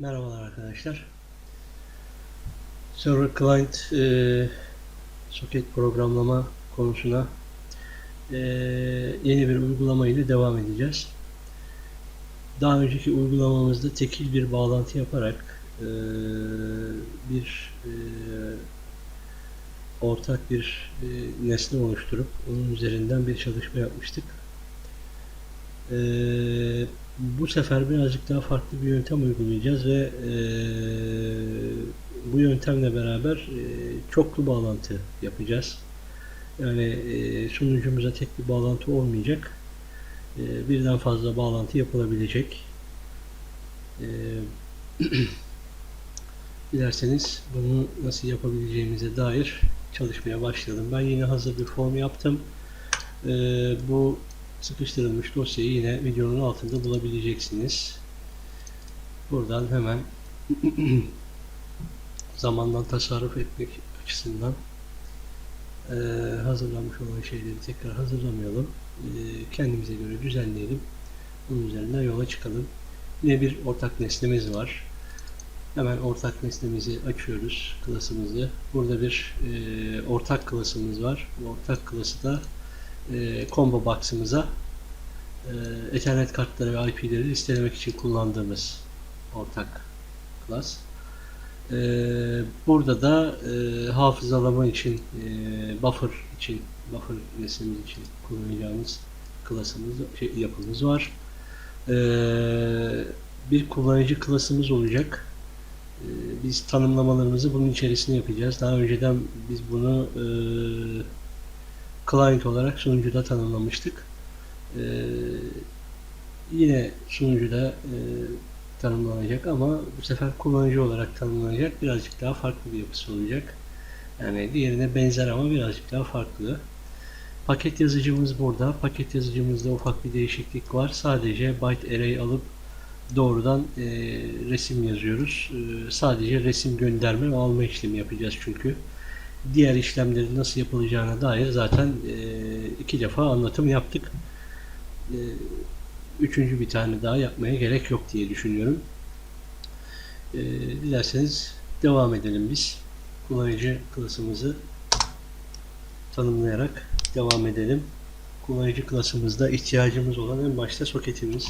Merhabalar arkadaşlar. Server Client e, soket programlama konusuna e, yeni bir uygulama ile devam edeceğiz. Daha önceki uygulamamızda tekil bir bağlantı yaparak e, bir e, ortak bir e, nesne oluşturup onun üzerinden bir çalışma yapmıştık. E, bu sefer birazcık daha farklı bir yöntem uygulayacağız ve e, bu yöntemle beraber e, çoklu bağlantı yapacağız. Yani e, sunucumuza tek bir bağlantı olmayacak. E, birden fazla bağlantı yapılabilecek. E, dilerseniz bunu nasıl yapabileceğimize dair çalışmaya başlayalım. Ben yine hazır bir form yaptım. E, bu sıkıştırılmış dosyayı yine videonun altında bulabileceksiniz. Buradan hemen zamandan tasarruf etmek açısından e, hazırlanmış olan şeyleri tekrar hazırlamayalım. E, kendimize göre düzenleyelim. Bunun üzerinden yola çıkalım. Yine bir ortak nesnemiz var. Hemen ortak nesnemizi açıyoruz. Klasımızı. Burada bir e, ortak klasımız var. Bu ortak klası da e, combo box'ımıza e, Ethernet kartları ve IP'leri listelemek için kullandığımız ortak class. E, burada da e, hafızalama için e, buffer için buffer nesnemiz için kullanacağımız klasımız şey, yapımız var. E, bir kullanıcı klasımız olacak. E, biz tanımlamalarımızı bunun içerisine yapacağız. Daha önceden biz bunu e, client olarak sunucuda tanımlamıştık. Ee, yine sunucuda e, tanımlanacak ama bu sefer kullanıcı olarak tanımlanacak. Birazcık daha farklı bir yapısı olacak. Yani diğerine benzer ama birazcık daha farklı. Paket yazıcımız burada. Paket yazıcımızda ufak bir değişiklik var. Sadece byte array alıp doğrudan e, resim yazıyoruz. E, sadece resim gönderme ve alma işlemi yapacağız çünkü diğer işlemlerin nasıl yapılacağına dair zaten e, iki defa anlatım yaptık. E, üçüncü bir tane daha yapmaya gerek yok diye düşünüyorum. E, dilerseniz devam edelim biz. Kullanıcı klasımızı tanımlayarak devam edelim. Kullanıcı klasımızda ihtiyacımız olan en başta soketimiz.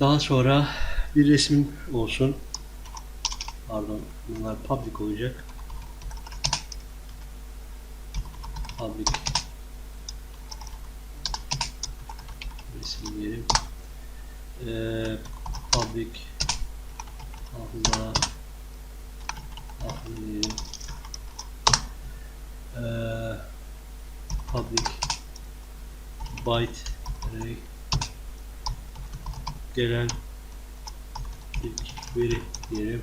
Daha sonra bir resim olsun pardon bunlar public olacak. Public. Resim diyelim ee, public. Hafıza hafıza diyelim. Ee, public. Byte. Array gelen ilk veri diyelim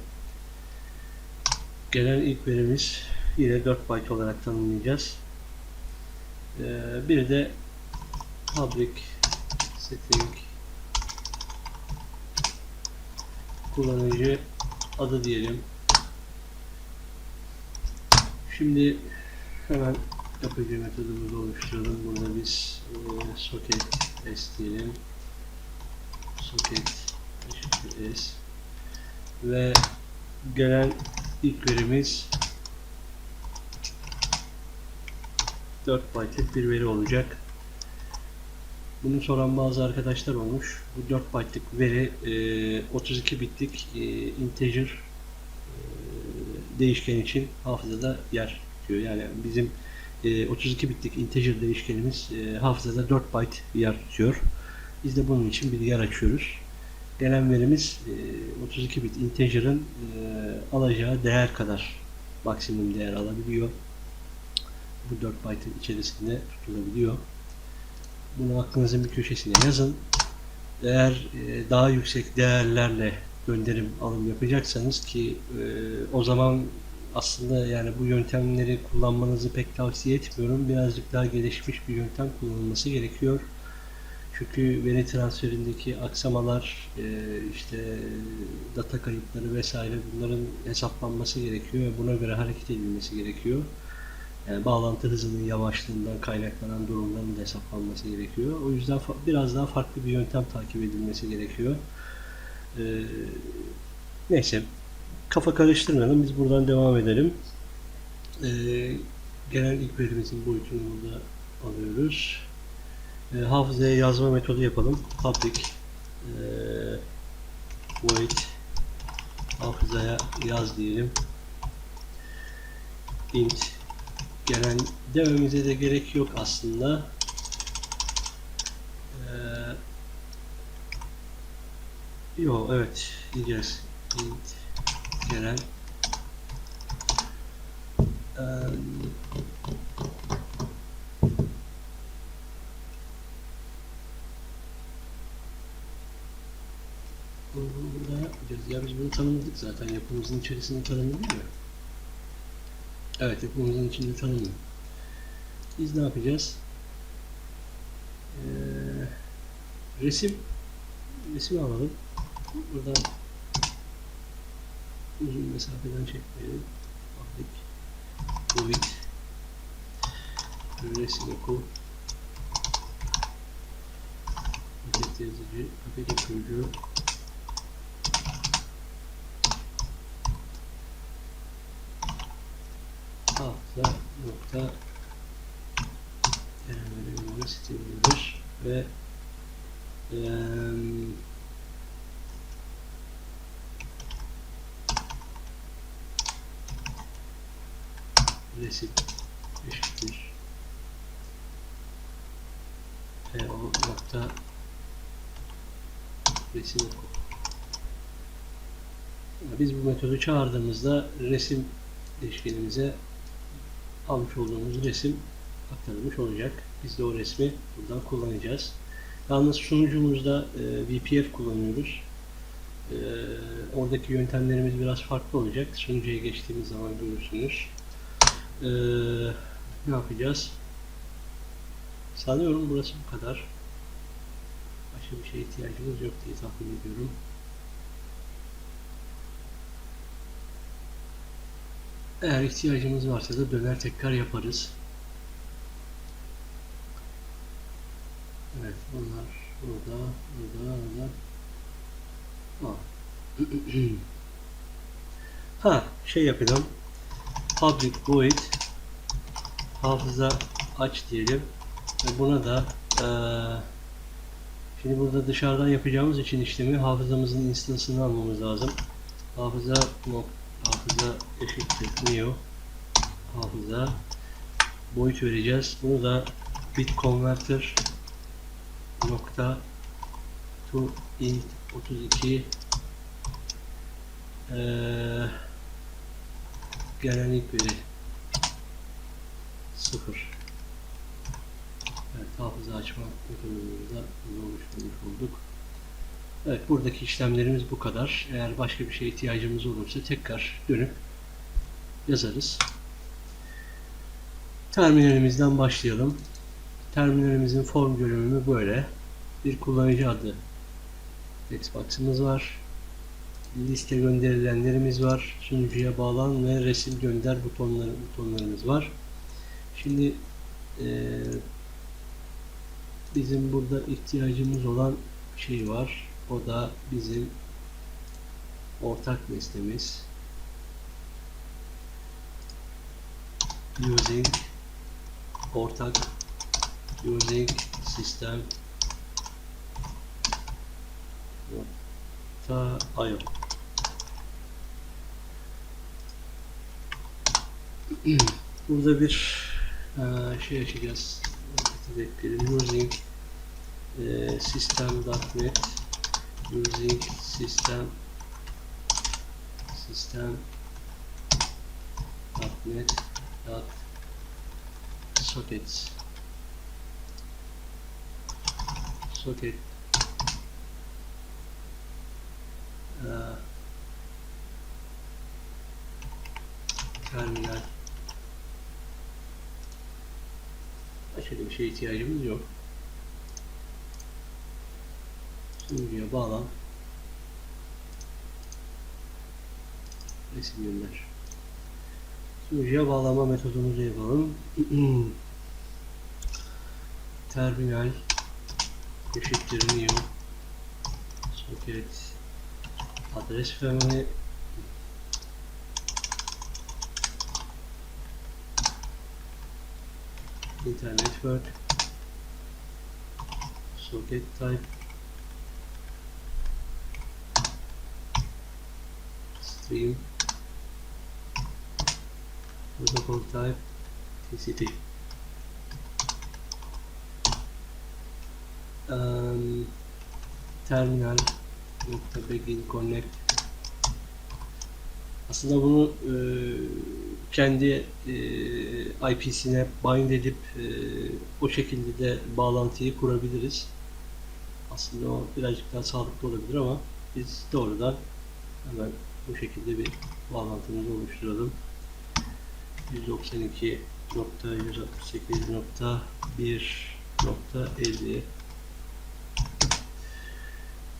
gelen ilk verimiz yine 4 byte olarak tanımlayacağız. Ee, bir de public setting kullanıcı adı diyelim. Şimdi hemen yapıcı metodumuzu oluşturalım. Burada biz e, socket s diyelim. Socket s ve gelen ilk verimiz 4 byte'lık bir veri olacak. Bunu soran bazı arkadaşlar olmuş. Bu 4 byte'lık veri e, 32 bitlik e, integer e, değişken için hafızada yer tutuyor. Yani bizim e, 32 bitlik integer değişkenimiz e, hafızada 4 byte yer tutuyor. Biz de bunun için bir yer açıyoruz. Gelen verimiz e, 32 bit integer'ın e, alacağı değer kadar maksimum değer alabiliyor. Bu 4 byte'ın içerisinde tutulabiliyor. Bunu aklınızın bir köşesine yazın. Eğer e, daha yüksek değerlerle gönderim alım yapacaksanız ki e, o zaman aslında yani bu yöntemleri kullanmanızı pek tavsiye etmiyorum. Birazcık daha gelişmiş bir yöntem kullanılması gerekiyor. Çünkü veri transferindeki aksamalar, e, işte data kayıpları vesaire bunların hesaplanması gerekiyor ve buna göre hareket edilmesi gerekiyor. Yani bağlantı hızının yavaşlığından kaynaklanan durumların da hesaplanması gerekiyor. O yüzden biraz daha farklı bir yöntem takip edilmesi gerekiyor. Ee, neyse kafa karıştırmayalım. Biz buradan devam edelim. Ee, gelen ilk verimizin boyutunu burada alıyoruz. Ee, hafızaya yazma metodu yapalım. Public ee, void hafızaya yaz diyelim. int gelen dememize de gerek yok aslında. Ee, yo evet diyeceğiz. int gelen Ee, bunu burada yapmayacağız. Ya biz bunu tanımladık zaten. Yapımızın içerisinde tanımlı değil mi? Evet yapımızın içinde tanımlı. Biz ne yapacağız? Ee, resim resim alalım. Burada uzun mesafeden çekmeyelim. Public void resim oku paket yazıcı paket okuyucu hafıza nokta yani siteliyoruz ve eee resim eşittir PO nokta resim oku. Biz bu metodu çağırdığımızda resim değişkenimize almış olduğumuz resim aktarılmış olacak. Biz de o resmi buradan kullanacağız. Yalnız sunucumuzda e, VPF kullanıyoruz. E, oradaki yöntemlerimiz biraz farklı olacak. Sunucuya geçtiğimiz zaman görürsünüz. Ee, ne yapacağız? Sanıyorum burası bu kadar. Başka bir şeye ihtiyacımız yok diye tahmin ediyorum. Eğer ihtiyacımız varsa da döner tekrar yaparız. Evet bunlar burada, burada, burada. Ha. şey yapalım public void hafıza aç diyelim ve buna da eee, şimdi burada dışarıdan yapacağımız için işlemi hafızamızın instansını almamız lazım hafıza nok hafıza eşittir new hafıza. Boyut vereceğiz. Bunu da bit converter nokta to int 32 eee gelen ilk veri 0 Evet hafıza açma metodumuzu da oluşturmuş olduk. Evet buradaki işlemlerimiz bu kadar. Eğer başka bir şeye ihtiyacımız olursa tekrar dönüp yazarız. Terminalimizden başlayalım. Terminalimizin form görünümü böyle. Bir kullanıcı adı Xbox'ımız var liste gönderilenlerimiz var. Sunucuya bağlan ve resim gönder butonları, butonlarımız var. Şimdi eee, bizim burada ihtiyacımız olan şey var. O da bizim ortak listemiz. Using ortak using sistem io Burada bir eee, şey açacağız. Using eee, system.net using system system .net dot sockets. Socket. Eee, terminal. Başka bir şeye ihtiyacımız yok. Sunucuya bağlan. Resim gönder. sunucuya bağlama metodumuzu yapalım. Terminal eşittir new socket adres family internet network socket type stream. Protocol type TCP um, terminal nokta begin connect. Aslında bunu e, kendi e, IP'sine bind edip e, o şekilde de bağlantıyı kurabiliriz. Aslında o birazcık daha sağlıklı olabilir ama biz doğrudan hemen bu şekilde bir bağlantımızı oluşturalım. 192.168.1.50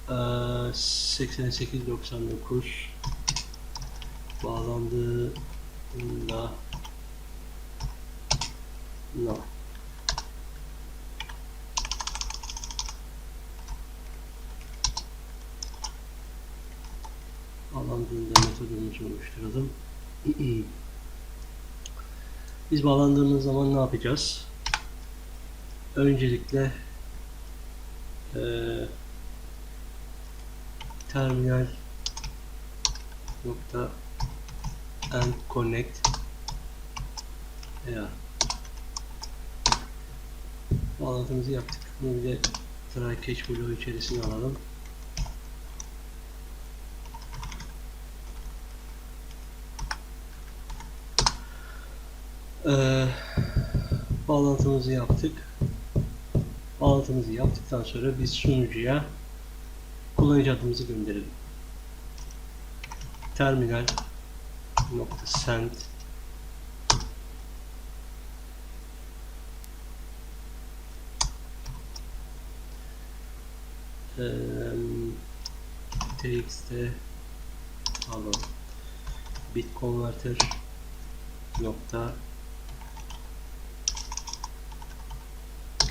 88.99 bağlandığında no. Bağlandığında metodumuzu oluşturalım. Biz bağlandığımız zaman ne yapacağız? Öncelikle eee terminal nokta and connect ya bağlantımızı yaptık. Bunu bir de try catch bloğu içerisine alalım. Ee, bağlantımızı yaptık. Bağlantımızı yaptıktan sonra biz sunucuya kullanıcı adımızı gönderelim. Terminal nokta send Eee, txt pardon bit converter nokta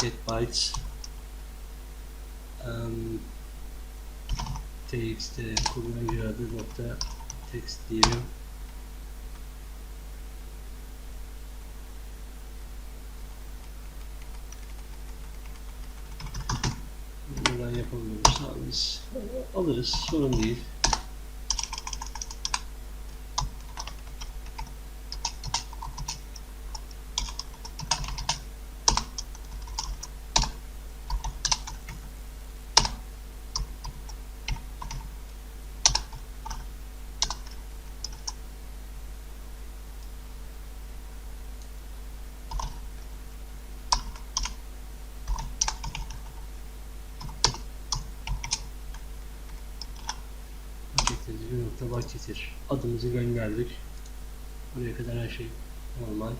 get bytes. Um, txt kullanıcı adı nokta text diyelim. Buradan biz alırız. Sorun değil getir adımızı gönderdik. Buraya kadar her şey normal.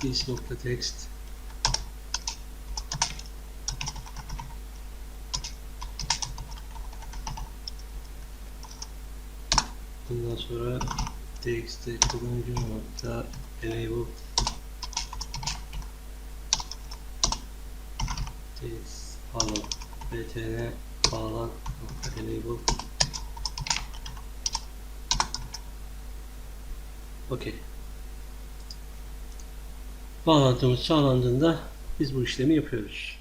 This nokta text bundan sonra text'te kullanıcı nokta enable. Text pardon. Btn bağlan. Enable okey. Bağlantımız sağlandığında biz bu işlemi yapıyoruz